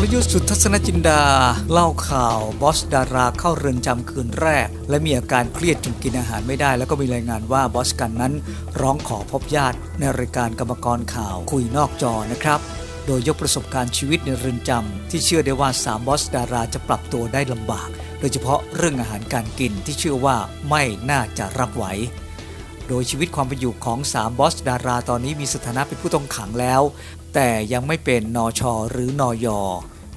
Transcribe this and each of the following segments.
รยุทธ์สุทัศนจินดา เล่าข่าวบอสดาราเข้าเรือนจำคืนแรก และมีอาการเครียดจนกินอาหารไม่ได้ แล้วก็มีรายงานว่าบอสกันนั้น ร้องขอพบญาติในรายการกรรมกรข่าวคุยนอกจอนะครับ โดยยกประสบการณ์ชีวิตในเรือนจำที่เชื่อได้ว่าสามบอสดาราจะปรับตัวได้ลำบาก โดยเฉพาะเรื่องอาหารการกินที่เชื่อว่าไม่น่าจะรับไหว โดยชีวิตความเป็นอยู่ของ 3 บอสดาราตอนนี้มีสถานะเป็นผู้ต้องขังแล้ว แต่ยังไม่เป็นนอชอหรือนอย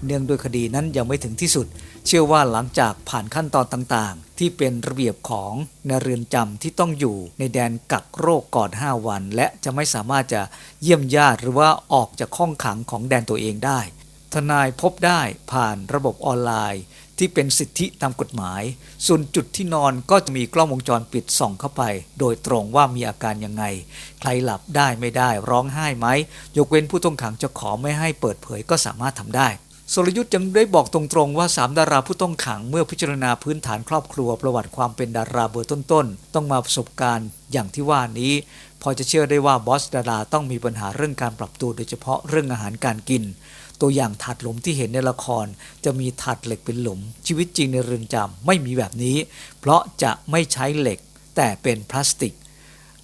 เนื่องด้วยคดีนั้นยังไม่ถึงที่สุด เชื่อว่าหลังจากผ่านขั้นตอนต่างๆ ที่เป็นระเบียบของในเรือนจำที่ต้องอยู่ในแดนกักโรคก่อน 5 วัน และจะไม่สามารถจะเยี่ยมญาติหรือว่าออกจากห้องขังของแดนตัวเองได้ ทนายพบได้ผ่านระบบออนไลน์ ที่เป็นสิทธิตามกฎหมาย ส่วนจุดที่นอนก็จะมีกล้องวงจรปิดส่องเข้าไป โดยตรงว่ามีอาการยังไง ใครหลับได้ไม่ได้ร้องไห้ไหม ยกเว้นผู้ต้องขังจะขอไม่ให้เปิดเผยก็สามารถทำได้สรยุทธ์ยังได้บอกตรงๆว่า 3 ดาราผู้ต้องขังเมื่อพิจารณาพื้นฐานครอบครัวประวัติความเป็นดาราเบอร์ต้นๆ ต้องมาประสบการณ์อย่างที่ว่านี้ พอจะเชื่อได้ว่าบอสดาราต้องมีปัญหาเรื่องการปรับตัวโดยเฉพาะเรื่องอาหารการกิน ตัวอย่างถาดหลุมที่เห็นในละคร จะมีถาดเหล็กเป็นหลุม ชีวิตจริงในเรือนจำไม่มีแบบนี้ เพราะจะไม่ใช้เหล็กแต่เป็นพลาสติก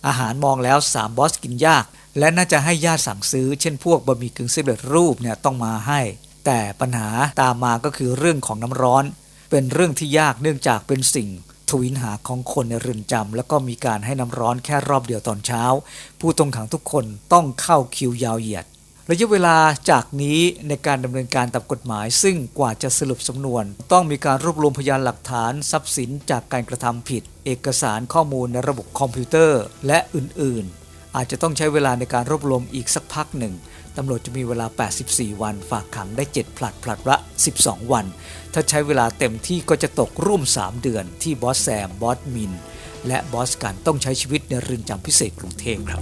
อาหารมองแล้ว3บอสกินยาก และน่าจะให้ญาติสั่งซื้อ เช่นพวกบะหมี่กึ่งสำเร็จรูปเนี่ยต้องมาให้ แต่ปัญหาตามมาก็คือเรื่องของน้ำร้อน เป็นเรื่องที่ยากเนื่องจากเป็นสิ่งทวินหาของคนในเรือนจำแล้วก็มีการให้น้ำร้อนแค่รอบเดียวตอนเช้า ผู้ต้องขังทุกคนต้องเข้าคิวยาวเหยียด ระยะเวลาจากนี้ในการดำเนินการตามกฎหมาย ซึ่งกว่าจะสรุปสำนวน ต้องมีการรวบรวมพยานหลักฐานทรัพย์สินจากการกระทำผิด เอกสารข้อมูลในระบบคอมพิวเตอร์ และอื่น ๆ อาจจะต้องใช้เวลาในการรวบรวมอีกสักพักหนึ่งตำรวจจะมีเวลา 84 วัน ฝากขังได้ 7 ผลัดผลัดละ 12 วัน ถ้าใช้เวลาเต็มที่ก็จะตกร่วม 3 เดือนที่บอสแซม บอสมิน และบอสกันต้องใช้ชีวิตในเรือนจำพิเศษกรุงเทพครับ